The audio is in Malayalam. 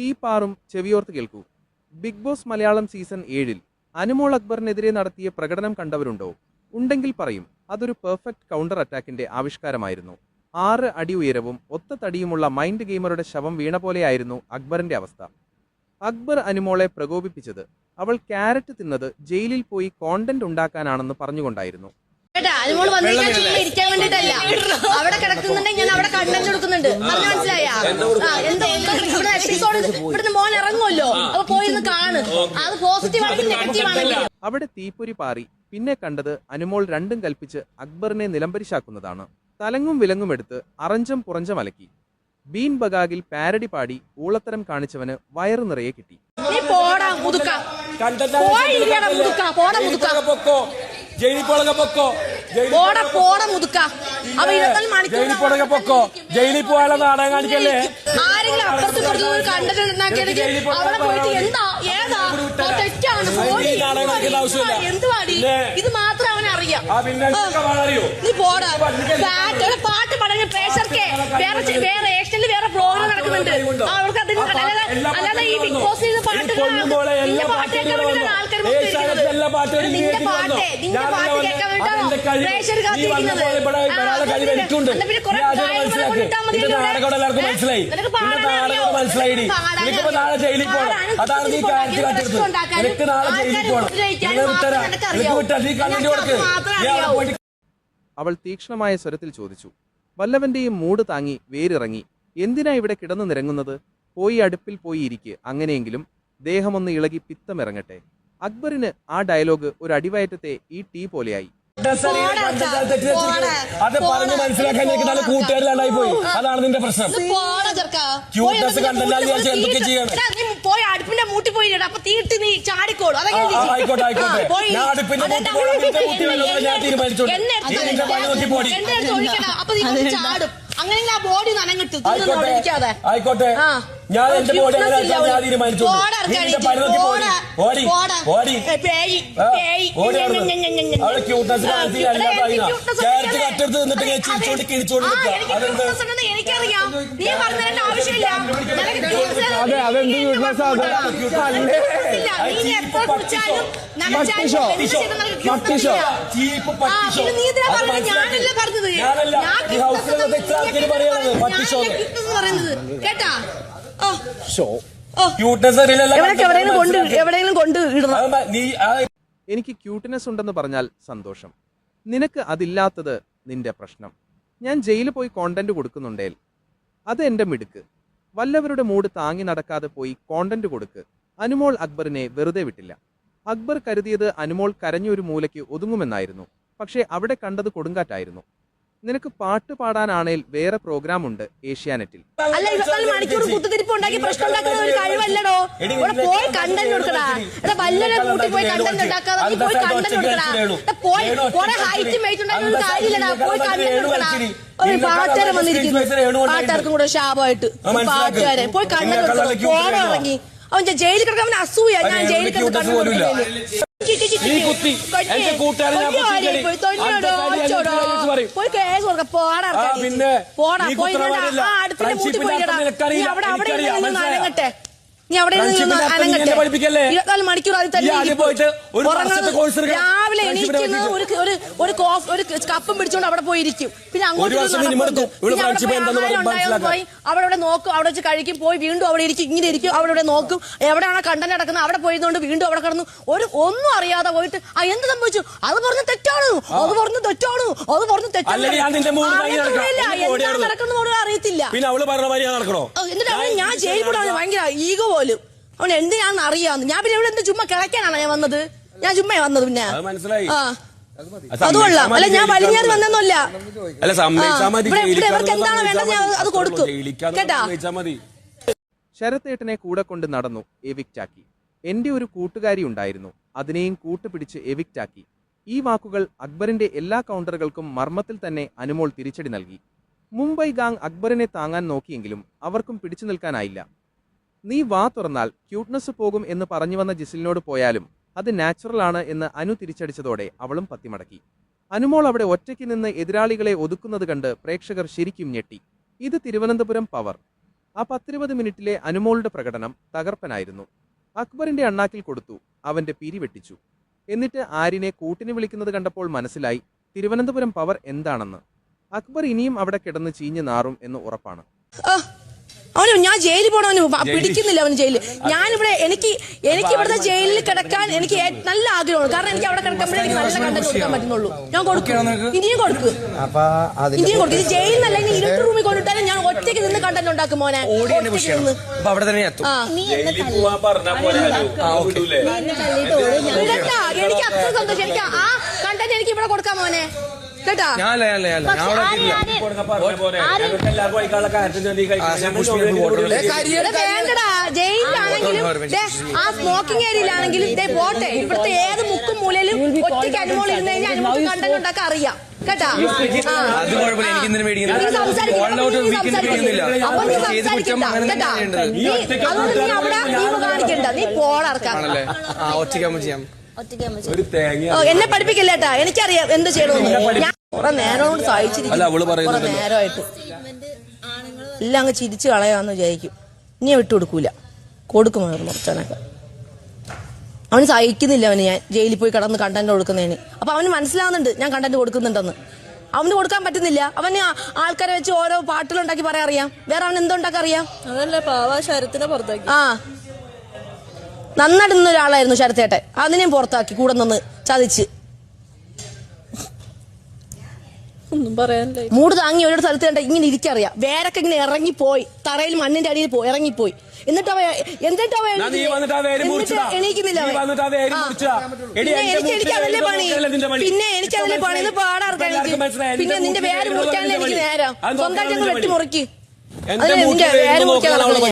തീപ്പാറും ചെവിയോർത്ത് കേൾക്കൂ. ബിഗ് ബോസ് മലയാളം സീസൺ ഏഴിൽ അനുമോൾ അക്ബറിനെതിരെ നടത്തിയ പ്രകടനം കണ്ടവരുണ്ടോ? ഉണ്ടെങ്കിൽ പറയും. അതൊരു പെർഫെക്റ്റ് കൗണ്ടർ അറ്റാക്കിന്റെ ആവിഷ്കാരമായിരുന്നു. ആറ് അടി ഉയരവും ഒത്ത തടിയുമുള്ള മൈൻഡ് ഗെയിമറുടെ ശവം വീണ പോലെയായിരുന്നു അക്ബറിന്റെ അവസ്ഥ. അക്ബർ അനുമോളെ പ്രകോപിപ്പിച്ചത് അവൾ ക്യാരറ്റ് തിന്നത് ജയിലിൽ പോയി കോണ്ടന്റ് ഉണ്ടാക്കാനാണെന്ന് പറഞ്ഞുകൊണ്ടായിരുന്നു. അനുമോൾ അതുമോൾ വന്നു കഴിഞ്ഞാൽ ചുമ്മാ ഇരിക്കാൻ വേണ്ടിട്ടല്ല. അവിടെ കിടക്കുന്നുണ്ടെങ്കിൽ ഞാൻ അവിടെ കണ്ടന്റ് കൊടുക്കുന്നുണ്ട് പറഞ്ഞു മനസ്സിലായ? എന്തോ ഇവിടെ എപ്പിസോഡ് ഇവിടുന്ന് മോൻ ഇറങ്ങുമല്ലോ. അപ്പൊ പോയി ഒന്ന് കാണ്. അത് പോസിറ്റീവ് ആണെങ്കിൽ നെഗറ്റീവ് അവിടെ തീപ്പൊരി പാറി. പിന്നെ കണ്ടത് അനുമോൾ രണ്ടും കൽപ്പിച്ച് അക്ബറിനെ നിലംപരിശാക്കുന്നതാണ്. തലങ്ങും വിലങ്ങും എടുത്ത് അറഞ്ചം പുറഞ്ചം അലക്കി. ബീൻ ബഗാഗിൽ പാരടി പാടി ഊളത്തരം കാണിച്ചവന് വയറു നിറയെ കിട്ടി. മുതുക്ക. പൊക്കോ? പോടാ പോടാ മുതുക്ക. ഇരുപത്തിനാല് ജയിലിൽ പോളക പൊക്കോ. ജയിലിൽ പോയാലുള്ള നാടകം കാണിക്കല്ലേ? ആരെങ്കിലും അപ്പുറത്ത് പുറത്ത് ഒരു കണ്ടന്റ് ഉണ്ടാക്കിയെങ്കിൽ അവിടെ പോയിട്ട് എന്താ? ഏതാ? അത് തെറ്റാണ്. പോടി. ഈ നാടകം കളിക്കേണ്ട ആവശ്യമില്ല. എന്തുവാടി? ഇല്ലേ? ഇത് മാത്രം അവനറിയാം ആ പിന്നെ ഇതൊക്കെ പാടറിയോ നീ പോടാ. പാട്ട് പാടാൻ പ്രേഷർക്ക് വേറെ ചെ- വേറെ ഏഷ്യനിൽ വേറെ പ്രോഗ്രാം നടക്കുന്നുണ്ട്. അവർക്ക് അതിന് അല്ലാതെ അല്ലാതെ ഈ ബിഗ് ബോസ് ചെയ്ത പാട്ട് കൊല്ലുമ്പോളെ എല്ലാ നിന്റെ പാട്ട് പാട്ടുകളും കേൾക്കാൻ വന്നു. വേണ്ടിയാണ് ആൾക്കാർ എല്ലാ പാട്ടുകളും നിന്റെ ഇങ്ങേക്ക് പാട്ട് എനിക്കുണ്ട്. നാടകം എല്ലാവർക്കും മനസ്സിലായി. നാടകം നാളെ ജയിലിൽ പോകണം. അതാണ് നീ. നാളെ ജയിലിൽ പോകണം. വിട്ടരാ. വിട്ടാ നീ കൊടുക്ക്. അവൾ തീക്ഷ്ണമായ സ്വരത്തിൽ ചോദിച്ചു വല്ലവന്റെയും മൂട് താങ്ങി വേരിറങ്ങി എന്തിനാ ഇവിടെ കിടന്നു നിരങ്ങുന്നത് പോയി അടുപ്പിൽ പോയി ഇരിക്ക് അങ്ങനെയെങ്കിലും ദേഹമൊന്ന് ഇളകി പിത്തമിറങ്ങട്ടെ അക്ബറിന് ആ ഡയലോഗ് ഒരു അടിവയറ്റത്തെ ഈ ടീ പോലെയായി. അത് പറഞ്ഞു മനസ്സിലാക്കാൻ എനിക്ക് നല്ല കൂട്ടുകാരിലാണ്ടായി പോയി. അതാണ് നിന്റെ പ്രശ്നം. പോയി കണ്ടല്ലാതെ മുട്ടി എന്തൊക്കെ ചെയ്യണം? നീ പോയി അടുപ്പിന്റെ മൂട്ടി പോയി ഇട. അപ്പൊ തീയിട്ട് നീ ചാടിക്കോളൂ. ആയിക്കോട്ടെ, ആയിക്കോട്ടെ. ഞാൻ അടുപ്പിന്റെ മൂട്ടി പോകാൻ നിന്റെ മൂട്ടി വല്ലതും ഞാൻ തീരുമാനിച്ചോട്ടെ. എന്നെ നീ നിന്റെ പണി നോക്കി പോടി. എന്നെ അടുത്ത് ഒഴിക്കണം. അപ്പൊ നീ ചാടും. അങ്ങനെയെങ്കിൽ ആ ബോഡി നനങ്ങിട്ട് തിന്നൊന്നും അവിടെ ഇരിക്കാതെ ആയിക്കോട്ടെ. ആ. ഞാൻ എന്റെ ബോഡി അങ്ങനെ ഞാൻ തീരുമാനിച്ചു. ഓടി ഓടി. അവിടെ ക്യൂട്ട്നസ് കാണിച്ച് എല്ലാം പറയുന്ന. ക്യാരറ്റ് കട്ടെടുത്ത് നിന്നിട്ട് ഇങ്ങനെ ചിരിച്ചോണ്ട് കിഴിച്ചോണ്ട് അതെ, അതെന്ത്. ഞാനല്ല ഞാൻ ഈ ഹൗസിലെ ഇത്ര പറയണത് പട്ടിഷോ പറയുന്നത്. കേട്ടാ? ഷോ ക്യൂട്ട്നെസ് എവിടെയെങ്കിലും കൊണ്ട് എവിടെയെങ്കിലും കൊണ്ട് ഇടണം. നീ എനിക്ക് ക്യൂട്ട്നെസ് ഉണ്ടെന്ന് പറഞ്ഞാൽ സന്തോഷം. നിനക്ക് അതില്ലാത്തത് നിന്റെ പ്രശ്നം. ഞാൻ ജയിലിൽ പോയി കോണ്ടന്റ് കൊടുക്കുന്നുണ്ടേൽ അത് എന്റെ മിടുക്ക്. വല്ലവരുടെ മൂഡ് താങ്ങി നടക്കാതെ പോയി കോണ്ടന്റ് കൊടുക്ക്. അനുമോൾ അക്ബറിനെ വെറുതെ വിട്ടില്ല. അക്ബർ കരുതിയത് അനുമോൾ കരഞ്ഞൊരു മൂലയ്ക്ക് ഒതുങ്ങുമെന്നായിരുന്നു. പക്ഷേ അവിടെ കണ്ടത് കൊടുങ്കാറ്റായിരുന്നു. നിനക്ക് പാട്ട് പാടാനാണേൽ വേറെ പ്രോഗ്രാം ഉണ്ട് ഏഷ്യാനെറ്റിൽ. അല്ല ഇരുപത്തിനാല് മണിക്കൂർ കുത്തുതിരിപ്പ് ഉണ്ടാക്കി പ്രശ്നം ഉണ്ടാക്കുന്ന ഒരു കഴിവല്ലടോ? ഇവിടെ പോയി കണ്ടന്റ് കൊടുക്കടാ. ഇവിടെ വല്ലൊരു കൂട്ടി പോയി കണ്ടന്റ് ഉണ്ടാക്കാതെ നീ പോയി കണ്ടന്റ് കൊടുക്കടാ. ഇവിടെ പോയി കുറെ ഹൈറ്റ് മേറ്റ് ഉണ്ടാക്കി ഒരു കാര്യമില്ലടാ. പോയി കണ്ടന്റ് കൊടുക്കടാ. ഒരു പാട്ടുകാരൻ വന്നിരിക്കുന്നു പാട്ടുകാർക്കും കൂടെ ശാപമായിട്ട്. പാട്ടുകാരെ പോയി കണ്ടന്റ് കൊടുക്കണം പോണം ഇറങ്ങി. അവൻ ജയിലിൽ കിടക്കാൻ അവൻ അസൂയ. ഞാൻ ജയിലിൽ കിടക്കാൻ നീ കുത്തി. എന്റെ കൂട്ടുകാരൻ ഞാൻ പിന്നെ നീ അവിടെ പഠിപ്പിക്കല്ലേ? ഇരുപത്തിനാല് മണിക്കൂർ അതിൽ തന്നെ. പോയിട്ട് ഒരു വർഷത്തെ course എടുക്കണം. രാവിലെ എണീക്കുന്നത് ഒരു ഒരു ഒരു കോഫ് ഒരു കപ്പും പിടിച്ചോണ്ട് അവിടെ പോയിരിക്കും. പിന്നെ അങ്ങോട്ട് പോയി അവിടെ അവിടെ നോക്കും അവിടെ വെച്ച് കഴിക്കും പോയി വീണ്ടും അവിടെ ഇരിക്കും ഇങ്ങനെ ഇരിക്കും അവിടെ ഇവിടെ നോക്കും. എവിടെയാണ് കണ്ടന്റ് നടക്കുന്നത്? അവിടെ പോയിരുന്നോണ്ട് വീണ്ടും അവിടെ കിടന്നു. ഒരു ഒന്നും അറിയാതെ പോയിട്ട് ആ എന്ത് സംഭവിച്ചു? അത് പറഞ്ഞ് തെറ്റാണ്. അത് പറഞ്ഞു തെറ്റാണ്. അത് പറഞ്ഞു തെറ്റാണ്. അല്ലെങ്കിൽ ഞാൻ നിന്റെ മൂഡ് താങ്ങി നടക്കാം. അറിയത്തില്ല. എനിക്ക് എന്താണ് ഓടിയാടുന്നു. പോലും അറിയത്തില്ല. പിന്നെ അവൾ പറഞ്ഞ നടക്കണോ? എന്നിട്ട് ഞാൻ ഭയങ്കര ഈഗോ പോലും. അവൻ എന്തിനാണെന്ന് അറിയാന്ന്. ഞാൻ പിന്നെ ഇവിടെ എന്ത് ചുമ്മാ കിടക്കാനാണ് ഞാൻ വന്നത്? ഞാൻ ചുമ്മാ വന്നത് പിന്നെ. അത് മനസ്സിലായി. ആ. അത് അത് കൊള്ളാം. അല്ല ഞാൻ വലിഞ്ഞേറി വന്നൊന്നുമല്ല. അല്ല സമ്മതിച്ചാ മതി. ഇവിടെ- ഇവിടെ ഇവർക്ക് എന്താണ് വേണ്ടത്? ഞാൻ അത് കേട്ടാ? സമ്മതിച്ചാ മതി. ശരത്തേട്ടനെ കൂടെ കൊണ്ട് നടന്നു എവിക്റ്റാക്കി എന്റെ ഒരു കൂട്ടുകാരി ഉണ്ടായിരുന്നു. അതിനെയും കൂട്ടുപിടിച്ച് എവിക്റ്റാക്കി ഈ വാക്കുകൾ അക്ബറിന്റെ എല്ലാ കൗണ്ടറുകൾക്കും മർമ്മത്തിൽ തന്നെ അനുമോൾ തിരിച്ചടി നൽകി. മുംബൈ ഗാങ് അക്ബറിനെ താങ്ങാൻ നോക്കിയെങ്കിലും അവർക്കും പിടിച്ചു നിൽക്കാനായില്ല. നീ വാ തുറന്നാൽ ക്യൂട്ട്നെസ് പോകും എന്ന് പറഞ്ഞു വന്ന ജിസിലിനോട് പോയാലും അത് നാച്ചുറൽ ആണ് എന്ന് അനു തിരിച്ചടിച്ചതോടെ അവളും പത്തിമടക്കി. അനുമോൾ അവിടെ ഒറ്റയ്ക്ക് നിന്ന് എതിരാളികളെ ഒതുക്കുന്നത് കണ്ട് പ്രേക്ഷകർ ശരിക്കും ഞെട്ടി. ഇത് തിരുവനന്തപുരം പവർ. ആ പത്തിരുപത് മിനിറ്റിലെ അനുമോളുടെ പ്രകടനം തകർപ്പനായിരുന്നു. അക്ബറിന്റെ അണ്ണാക്കിൽ കൊടുത്തു അവന്റെ പിരി വെട്ടിച്ചു. എന്നിട്ട് ആരിനെ കൂട്ടിന് വിളിക്കുന്നത് കണ്ടപ്പോൾ മനസ്സിലായി തിരുവനന്തപുരം പവർ എന്താണെന്ന്. അക്ബർ ഇനിയും അവിടെ കിടന്ന് ചീഞ്ഞു നാറും എന്ന് ഉറപ്പാണ്. അവന് ഞാൻ ജയിലിൽ പോണവന് പിടിക്കുന്നില്ല അവന് ജയിലിൽ. ഞാനിവിടെ എനിക്ക് എനിക്ക് ഇവിടുത്തെ ജയിലിൽ കിടക്കാൻ എനിക്ക് നല്ല ആഗ്രഹമാണ്. കാരണം എനിക്ക് അവിടെ കിടക്കുമ്പോഴേ എനിക്ക് നല്ല കണ്ടന്റ് കൊടുക്കാൻ പറ്റുന്നുള്ളൂ. ഞാൻ കൊടുക്കും. ഇനിയും കൊടുക്കും. ഇനിയും കൊടുക്കും. ഇത് ജയിലിൽ നല്ല ഇരുട്ട് റൂമിൽ കൊണ്ടിട്ടാലും ഞാൻ ഒറ്റയ്ക്ക് നിന്ന് കണ്ടന്റ് ഉണ്ടാക്കും മോനെ. അവിടെ തന്നെ എനിക്ക് അത്ര സന്തോഷം. എനിക്ക് ആ കണ്ടന്റ് എനിക്ക് ഇവിടെ കൊടുക്കാം മോനെ. കേട്ടാ? വേണ്ടടാ. ജയിലിലാണെങ്കിലും ആ സ്മോക്കിംഗ് ഏരിയയിലാണെങ്കിലും ഇതേ പോട്ടെ. ഇവിടുത്തെ ഏത് മുക്കും മൂലയിലും ഒറ്റയ്ക്ക് അനുമോൾ ഇരുന്ന് കഴിഞ്ഞാൽ അനുമോൾ കണ്ടുകൊണ്ടൊക്കെ അറിയാം. കേട്ടാ? ആ. അത് കുഴപ്പമില്ല. എനിക്ക് ഒറ്റയ്ക്കാകുമ്പോ ചെയ്യാം. ഒരു തേങ്ങ ഓ, എന്നെ പഠിപ്പിക്കില്ലേട്ടാ എനിക്കറിയാം എന്ത് ചെയ്യണമെന്ന്. ഞാൻ കുറെ നേരം കൊണ്ട് അല്ല, അവൾ നേരമായിട്ട്. എല്ലാം അങ്ങ് ചിരിച്ചു കളയാന്ന് വിചാരിക്കും. ഇനി വിട്ടു കൊടുക്കൂല കൊടുക്കുമായിരുന്നു കുറച്ചനൊക്കെ. അവന് സഹിക്കുന്നില്ല അവന് ഞാൻ. ജയിലിൽ പോയി കടന്ന് കണ്ടന്റ് കൊടുക്കുന്നതിന്. അപ്പൊ അവന് മനസ്സിലാവുന്നുണ്ട് ഞാൻ കണ്ടന്റ് കൊടുക്കുന്നുണ്ടെന്ന്. അവന് കൊടുക്കാൻ പറ്റുന്നില്ല. അവന് ആ- ആൾക്കാരെ വെച്ച് ഓരോ പാട്ടുകളുണ്ടാക്കി പറയാൻ അറിയാം. വേറെ അവൻ എന്തുണ്ടാക്കി അറിയാം? അതല്ലേ പാവ ശരത്തിനെ പുറത്താക്കി. ആ. നന്നായിട്ട് നിന്ന ഒരാളായിരുന്നു ശരത്തേട്ടെ അതിനെയും പുറത്താക്കി കൂടെ നിന്ന് ചതിച്ച്. ഒന്നും പറയാനില്ല. മൂട് താങ്ങി ഒരു സ്ഥലത്ത് കണ്ട ഇങ്ങനെ ഇരിക്കറിയാം. വേരൊക്കെ ഇങ്ങനെ ഇറങ്ങിപ്പോയി. തറയിൽ മണ്ണിന്റെ അടിയിൽ പോയി ഇറങ്ങിപ്പോയി. എന്നിട്ട് അവ എന്നിട്ട് അവ എന്നാ വന്നിട്ട് ആ വേര് എന്നിട്ട് മുറിച്ചതാ. എണീക്കുന്നില്ല വന്നിട്ട് ആ വേര് ആ. എടി, പിന്നെ എനിക്ക് എനിക്ക് അതല്ലേ പണി. പിന്നെ എനിക്ക് അതല്ലേ പണി. മനസ്സിലായി. എന്റെ പിന്നെ നിന്റെ വേര് മുറിക്കാൻ മുറിക്കാനല്ലേ എനിക്ക് നേരം. അത് സ്വന്തമായിട്ട് വെട്ടി മുറിക്ക്. എന്റെ അതിന് നിന്റെ വേര് വേര് മുറിക്കാൻ നടക്കുന്നത്